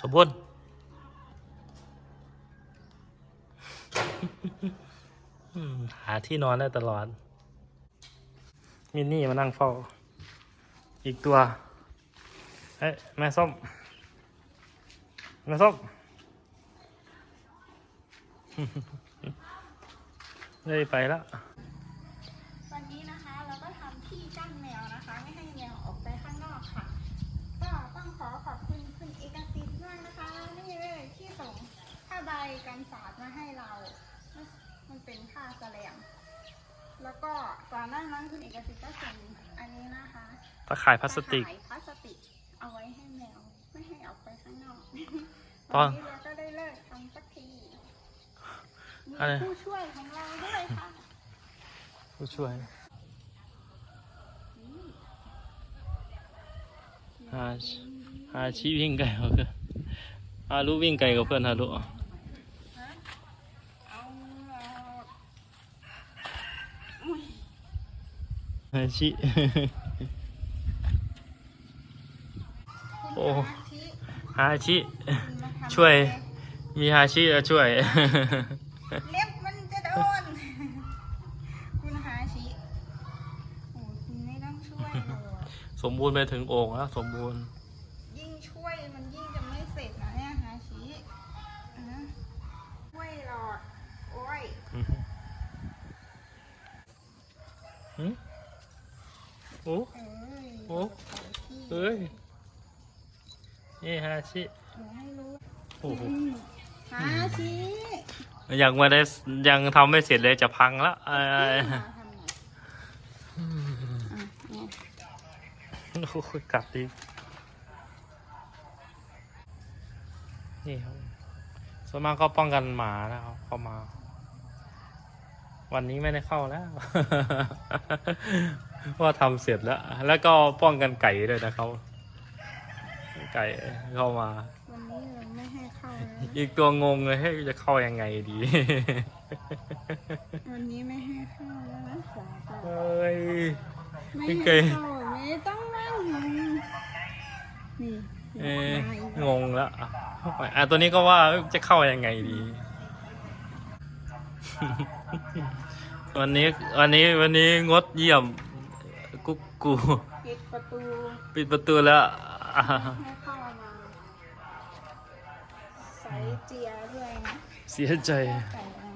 สมบูรณ์หาที่นอนได้ตลอด มินนี่มานั่งเฝ้า อีกตัว เอ้ยแม่ส้ม แม่ส้มได้ไปแล้ว วันนี้นะคะ เราก็ทำที่กั้นแมวนะคะ ไม่ให้แมวออกไปข้างนอกค่ะ ก็ต้องขอขอบคุณคุณเอกสิทธิ์มากนะคะ นี่เลยที่ส่ง ผ้าใบกันสาดมาให้เรา มันเป็นผ้าแสลงแล้วก็ก่อนหน้านั้นคุณเอกสิทธิ์ก็ส่งอันนี้นะคะตะข่ายพลาสติก ตะข่ยพลาสติก เอาไว้ให้แมว ไม่ให้ออกไปข้างนอกตอนวันนี้เราก็ได้เลิกทำสักทีมีอะไรผู้ช่วยของเราด้วยค่ะ ผู้ช่วยหาหาชีวิ่งไกลกว่าเพื่อนฮารุวิ่งไกลกว่าเพื่อนฮารุ อาล่ะฮาชิ โอ้ ฮาชิ ช่วย มีฮาชิจะช่วย เล็บมันจะโดน คุณฮาชิโอ้คุณไม่ต้องช่วยเลยสมบูรณ์ไปถึงโอ่งแล้วสมบูรณ์ ยิ่งช่วยมันยิ่งจะไม่เสร็จนะเนี่ยฮาชิอะช่วยหลอดโอ้ย หืมโอ้เอ้ยโอ้ใส่ที่เอ้ยนี่ฮาชิเดี๋ยวให้รู้โอ้โหอืมฮาชิยังไม่ได้ยังทำไม่เสร็จเลยจะพังแล้วเอ้ยมาทำไงอะเนี่ยโอ้ยกัดดินี่ครับส่วนมากก็ป้องกันหมานะครับเข้ามา วันนี้ไม่ได้เข้าแล้ว ว่าทำเสร็จแล้ว แล้วก็ป้องกันไก่ด้วยนะครับไก่เข้ามา วันนี้เราไม่ให้เข้าแล้วอีกตัวงงเลยให้ยจะเข้ายังไงดี วันนี้ไม่ให้เข้าแล้วนะสาธุเฮ้ย ไม่พี่ให้เก๋เข้าไม่ต้องนั่งลงนี่เอ๊ะมาอีกงงแล้วอะอะตัวนี้ก็ว่าจะเข้ายังไงดี วันนี้วันนี้วันนี้งดเยี่ยมกุ๊กกูปิดประตูปิดประตูแล้วอะให้เข้ามาใส่เจียด้วยนะเสียใจใส่อะไรนะ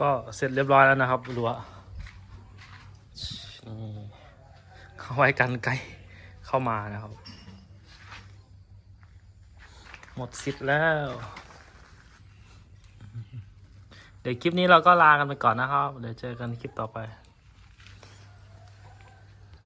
ก็เสร็จเรียบร้อยแล้วนะครับรั้วนี่เขาไว้กันไกลเข้ามานะครับ หมดสิทธิ์แล้ว เดี๋ยวคลิปนี้เราก็ลากันไปก่อนนะครับ เดี๋ยวเจอกันคลิปต่อไป